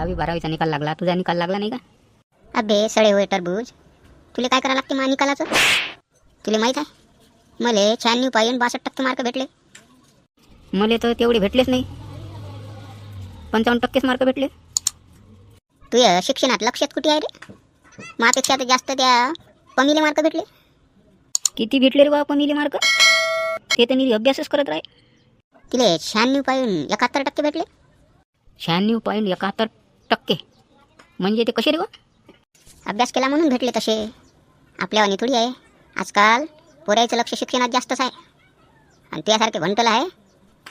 दहावी बारावीचा निकाल लागला. तुझा निकाल लागला नाही का? अबे सळे होय टरबूज. तुला काय करावं लागते मा निकालाचं? तुला माहीत आहे? मले शहाण्णव पाहिजे बासष्ट टक्के मार्क भेटले. मला तर तेवढे भेटलेच नाही. पंचावन्न टक्केच मार्क भेटले. तुझ्या शिक्षणात लक्षात कुठे आहे रे? मापेक्षा तर जास्त त्या कमीले मार्क भेटले. किती भेटले रे बाबा मिली मार्क ते तर निरी अभ्यासच करत राहे तिले शहाण्णव पाहिजे एकाहत्तर टक्के भेटले. शहाण्णव पॉईंट एकाहत्तर टक्के. म्हणजे ते कसे रे अभ्यास केला म्हणून भेटले तसे. आपल्यावानी थोडी आहे. आजकाल पोरायचं लक्ष शिक्षणात जास्तच आहे. आणि तुझ्यासारखे भंटलं आहे.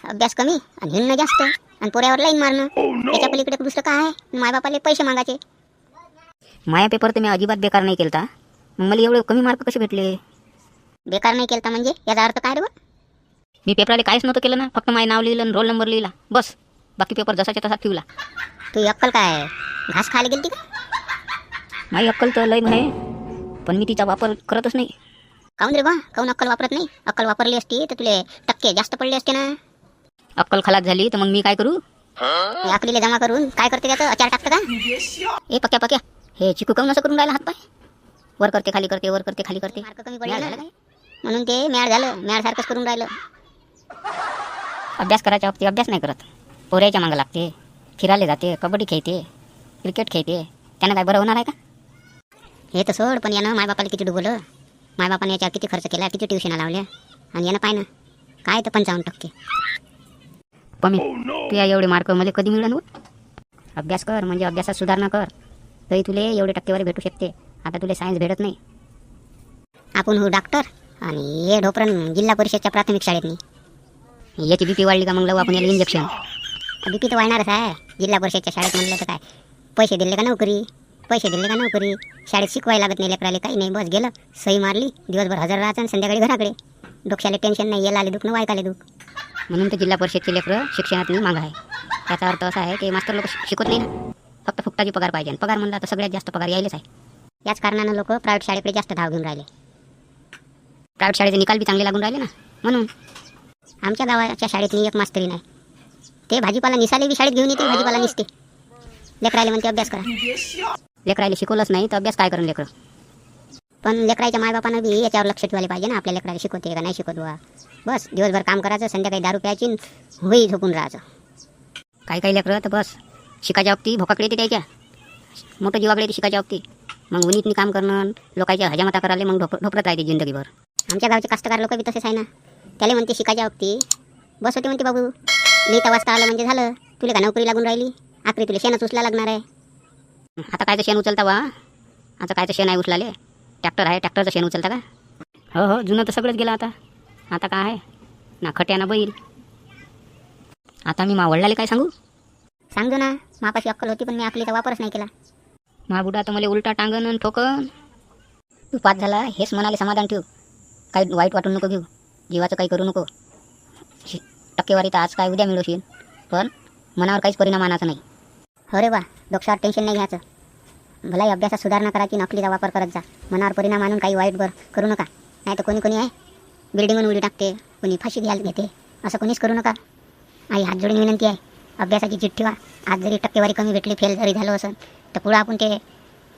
अभ्यास कमी आणि हिंडणं जास्त आणि पोऱ्यावर लाईन मारणं. त्याच्या पलीकडे दुसरं काय आहे? मायबापाले पैसे मागायचे. माया पेपर तर मी अजिबात बेकार नाही केलता. मग मला एवढे कमी मार्क कसे भेटले? बेकार नाही केलता म्हणजे? याचा अर्थ काय रे मी पेपराला काहीच नव्हतं केलं ना. फक्त माझं नाव लिहिलं आणि रोल नंबर लिहिला. बस. बाकी पेपर जसाच्या तसा ठेवला. तू अक्कल काय? घास खायला गेलती का? माझी अक्कल तर लय आहे पण मी तिचा वापर करतच नाही. काऊन रे बा? काऊन अक्कल वापरत नाही? अक्कल वापरली असती तर तुले टक्के जास्त पडले असते ना. अक्कल खलास झाली तर मग मी काय करू? अकलीले जमा करून काय करते त्याचं? अचार टाकतं का? ए पक्या पक्या. हे चिकू काऊन असं करून राहिला हात पाय वर करते खाली करते वर करते खाली करते. मार्क कमी पडले म्हणून ते मॅड झालं. मॅड सारखंच करून राहिलं. अभ्यास करायच्या बाबतीत अभ्यास नाही करत. पोऱ्याच्या मागं लागते फिरायला जाते कबड्डी खेळते क्रिकेट खेळते. त्यानं काय बरं होणार आहे का? हे तर सोड पण यानं मायबापाला किती डुबवलं. मायबापाने याच्यावर किती खर्च केला किती ट्युशना लावल्या आणि यानं पाय ना काय तर पंचावन्न टक्के. पण मी तुया एवढे मार्क मला कधी मिळलं व? अभ्यास कर म्हणजे अभ्यासात सुधारणा कर. तरी तुले एवढे टक्केवारी भेटू शकते. आता तुला सायन्स भेटत नाही. आपण हो डॉक्टर आणि हे ढोपरण जिल्हा परिषदच्या प्राथमिक शाळेतनी. याची बीपी वाढली का मग लावू आपण याला इंजेक्शन दुखी तर वाढणारच आहे. जिल्हा परिषदच्या शाळेत म्हणलं तर काय? पैसे दिले का नोकरी? पैसे दिले का नोकरी? शाळेत शिकवायला लागत नाही लेकराले काही नाही बस गेलं. सही मारली दिवसभर हजर राहायचं आणि संध्याकाळी घराकडे. डोक्याला टेन्शन नाही याला आले दुख न वायकाले दुख. म्हणून तर जिल्हा परिषदचे लेकरं शिक्षणात माग आहे. त्याचा अर्थ असा आहे की मास्तर लोक शिकवत नाही ना. फक्त फुकटाची पगार पाहिजे आणि पगार म्हणला तर सगळ्यात जास्त पगार यायलाच आहे. याच कारणानं लोक प्रायव्हेट शाळेकडे जास्त धाव घेऊन राहिले. प्रायव्हेट शाळेचे निकाल बी चांगले लागून राहिले ना. म्हणून आमच्या गावाच्या शाळेतनी एक मास्तरी नाही. ते भाजीपाला निसाले बी शाळेत घेऊन येते भाजीपाला निसते. लेकरायला म्हणते अभ्यास करा. लेकरायला शिकवलंच नाही तर अभ्यास काय करून लेकरं? पण लेकराच्या मायबापानं बी याच्यावर लक्ष ठेवायला पाहिजे ना आपल्या लेकराला शिकवते का नाही शिकवत बुवा. बस दिवसभर काम करायचं संध्याकाळी दारू प्यायची होई झोपून राहायचं. काही काही लेकरं तर बस शिकायच्या बाबती भोकाकडे येते त्याच्या. मोठं जीवाकडे येते शिकायच्या बाबती मग उन्हीतनी काम करणं लोकांच्या हजामता करायला मग ढोप ढोपरत राहते जिंदगीभर. आमच्या गावचे कास्तकार लोक बी तसेच आहे ना. त्याला म्हणते शिकायच्या बाबती बस होते म्हणते बाबू. लिहिता वाजता आलं म्हणजे झालं. तुला का नोकरी लागून राहिली? आखरी तुला शेणच उचला लागणार आहे. आता कायचं शेण उचलता वा आता कायचं शेण आहे उचलाले ट्रॅक्टर आहे ट्रॅक्टरचं शेण उचलता का? हो हो जुनं तर सगळंच गेलं आता. आता काय आहे? ना खट्या ना बैल. आता मी मावळलाले काय सांगू? सांगतो ना. मापाशी अक्कल होती पण मी अकलीचा वापरच नाही केला. मा बुडा तर मला उलटा टांगन आणि ठोकन. तू पास झाला हेच मनाला समाधान ठेव. काही वाईट वाटून नको घेऊ. जीवाचं काही करू नको. टक्केवारी तर आज काय उद्या मिळवशील? पण मनावर काहीच परिणाम आणायचा नाही. हो रे बा डोक्यावर टेन्शन नाही घ्यायचं. भलाई अभ्यासात सुधारणा करायची नकलीचा वापर करत जा. मनावर परिणाम आणून काही वाईट बर करू नका. नाही तर कोणी कोणी आहे? बिल्डिंगून उडी टाकते कोणी फाशी घ्यायला घेते. असं कोणीच करू नका. आई हात जोडून विनंती आहे. अभ्यासाची चिठ्ठी ठेवा. आज जरी टक्केवारी कमी भेटली फेल जरी झालं असं तर पुढं आपण ते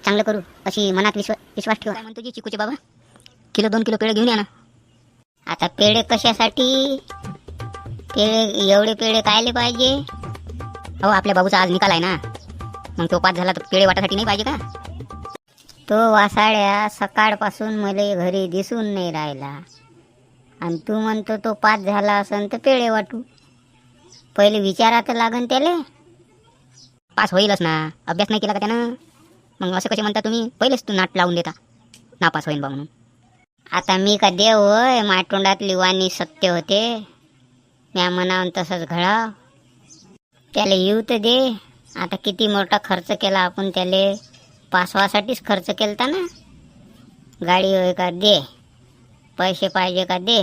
चांगलं करू अशी मनात विश्व विश्वास ठेवा. म्हणतो जी चिकूचे बाबा? किलो दोन किलो पेढे घेऊन या ना. आता पेढे कशासाठी? पेढे एवढे पेढे कायले पाहिजे? हो आपल्या बाबूचा आज निकाल आहे ना. मग तो पास झाला तर पेढे वाटासाठी नाही पाहिजे का? तो वासाड्या सकाळपासून मला घरी दिसून नाही राहिला. आणि तू म्हणतो तो पाच झाला असन तर पेढे वाटू. पहिले विचारा तर लागन त्याले. पास होईलच ना. अभ्यास नाही केला का त्यानं? मग असं कसे म्हणता तुम्ही? पहिलेच तू नाट लावून देता. नापास होईल बा म्हणून. आता मी का देव होय? माझ्या वाणी सत्य होते. म्या म्हणावं तसंच घडाव त्याला येऊ तर दे. आता किती मोठा खर्च केला आपण त्याला. पासवासाठीच खर्च केलता ना. गाडी होय का दे. पैसे पाहिजे का दे.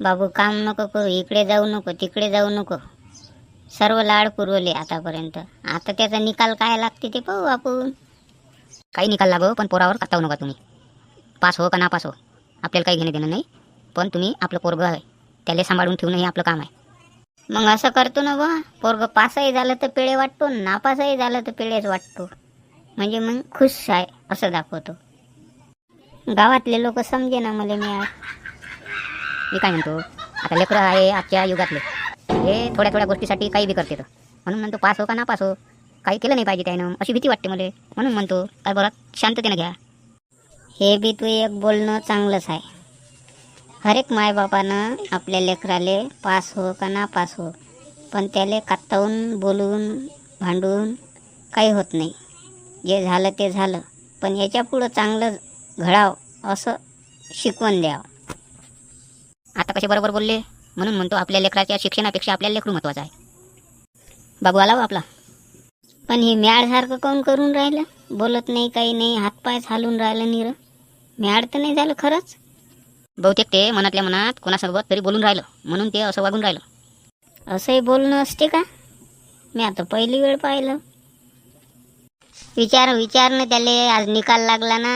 बाबू काम नको करू. इकडे जाऊ नको तिकडे जाऊ नको. सर्व लाड पुरवले आतापर्यंत. आता त्याचा निकाल काय लागते ते पाहू आपण. काही निकाल लागो पण पोरावर कातावू नका तुम्ही. पास हो का नापास हो. आपल्याला काही घेणं देणं नाही. पण तुम्ही आपलं पोरगं आहे. त्याला सांभाळून ठेवणं हे आपलं काम आहे. मग असं करतो ना बा पोरग पासही झालं तर पेळे वाटतो नापासही झालं तर पेळेच वाटतो. म्हणजे मग खुश आहे असं दाखवतो. गावातले लोक समजे ना मला मी आज. मी काय म्हणतो आता लेकरं आहे आजच्या युगातले. हे थोड्या थोड्या गोष्टीसाठी काही बी करते तर. म्हणून म्हणतो पास हो का ना पास हो? काही केलं नाही पाहिजे त्यानं. अशी भीती वाटते मला. म्हणून म्हणतो काय बरं शांततेनं घ्या. हे बी तू एक बोलणं चांगलंच आहे. हर एक मायबापानं आपल्या लेकराले पास हो का ना पास हो पण त्याले कात्तावून बोलून भांडून काही होत नाही. जे झालं ते झालं पण याच्या पुढं चांगलं घडाव असं शिकवण द्यावं. आता कसे बरोबर बोलले? म्हणून म्हणतो आपल्या लेकराच्या शिक्षणापेक्षा आपल्या लेकरू महत्वाचं आहे. बाबू आला हो आपला. पण हे म्याडसारखं कोण करून राहिलं? बोलत नाही काही नाही हातपाय हालून राहिलं निरं. म्याड तर नाही झालं खरंच. बहुतेक ते मनातल्या मनात कोणासोबत तरी बोलून राहिलं. म्हणून ते असं वागून राहिलं. असंही बोलणं असते का? मी आता पहिली वेळ पाहिलं. विचार विचार ना त्याले. आज निकाल लागला ना.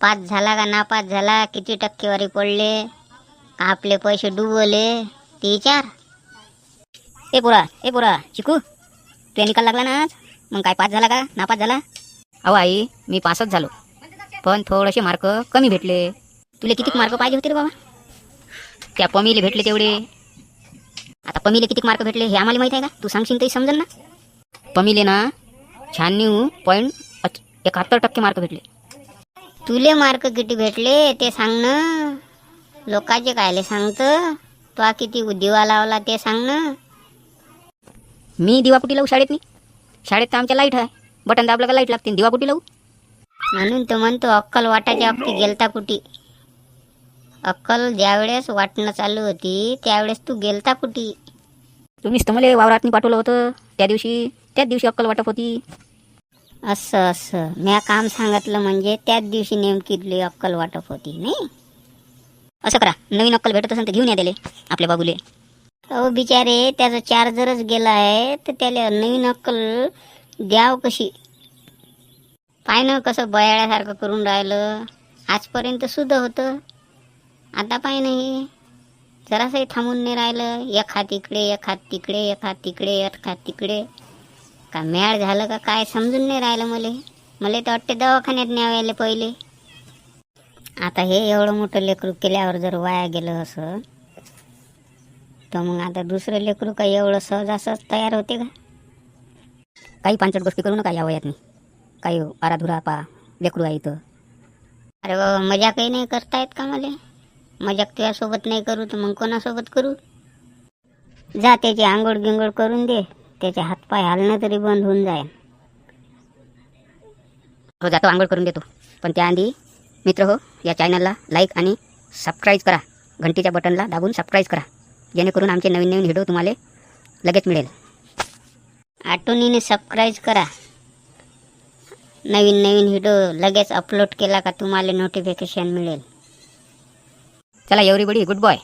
पास झाला का नापास झाला? किती टक्केवारी पडले? का आपले पैसे डुबवले ते विचार. ए पोरा ए पोरा चिकू. तुझ्या निकाल लागला ना आज? मग काय पास झाला का? नापास झाला? अहो आई मी पासच झालो. पण थोडेसे मार्क कमी भेटले. तुला किती मार्क पाहिजे होते रे बाबा? त्या पमीले भेटले तेवढे. आता पमीले किती मार्क भेटले हे आम्हाला माहीत आहे का? तू सांगशील तरी समजेल ना. पमीले ना शहाण्णव पॉईंट एकाहत्तर टक्के मार्क भेटले. तुले मार्क किती भेटले ते सांग ना. लोकांचे कायले सांगतं. तो किती दिवा लावला ते सांग ना. मी दिवापुटी लावू शाळेत मी शाळेत तर आमच्या लाइट आहे. बटन दाबलं का लाइट लागते दिवापुटी लावू. म्हणून तो म्हणतो अक्कल वाटाच्या अक्ती गेलता कुठी अक्कल ज्यावेळेस वाटणं चालू होती त्यावेळेस तू गेलता कुठी? तुम्हीच तर मला वावरात पाठवलं होतं. त्या दिवशी त्याच दिवशी अक्कल वाटप होती. असं असं. म्या काम सांगितलं म्हणजे त्याच दिवशी नेमकी अक्कल वाटप होती नाही? असं करा. नवीन अक्कल भेटत असेल तर घेऊन या त्याले आपल्या बाबूले. अहो बिचारे त्याचा चार्जरच गेला आहे तर त्याला नवीन अक्कल द्याव कशी? पाय ना कसं बयाळ्यासारखं करून राहिलं. आजपर्यंत सुद्धा होतं. आता पाय नाही. जरासंही थांबून नाही राहिलं. एक हात इकडे एक हात तिकडे एक हात तिकडे एक हात तिकडे. का मॅळ झालं का काय समजून नाही राहिलं मले. मला तर वाटते दवाखान्यात न्यावायला पहिले. आता हे एवढं मोठं लेकरू केल्यावर जर वाया गेलं असं तर मग आता दुसरं लेकरू काही एवढं सहज असंच तयार होते का? काही पांचट गोष्टी करू नका या वयात मी काही आराधुरा पा लेकरू आहे इथं. अरे बाबा मजा काही नाही करता येत का मला? मजाक तुझ्यासोबत नाही करू तर मग कोणासोबत करू? जा त्याची आंघोळ गिंगोळ करून दे. त्याचे हातपाय हालणं तरी बंद होऊन जाईल. हो जातो आंघोळ करून देतो. पण त्याआधी मित्र हो या चॅनलला लाईक आणि सबस्क्राईब करा. घंटीच्या बटनला दाबून सबस्क्राईब करा. जेणेकरून आमचे नवीन नवीन व्हिडिओ तुम्हाला लगेच मिळेल. आठवणीने सबस्क्राईब करा. नवीन नवीन व्हिडिओ लगेच अपलोड केला का तुम्हाला नोटिफिकेशन मिळेल. चला एव्हरीबडी गुड बॉय.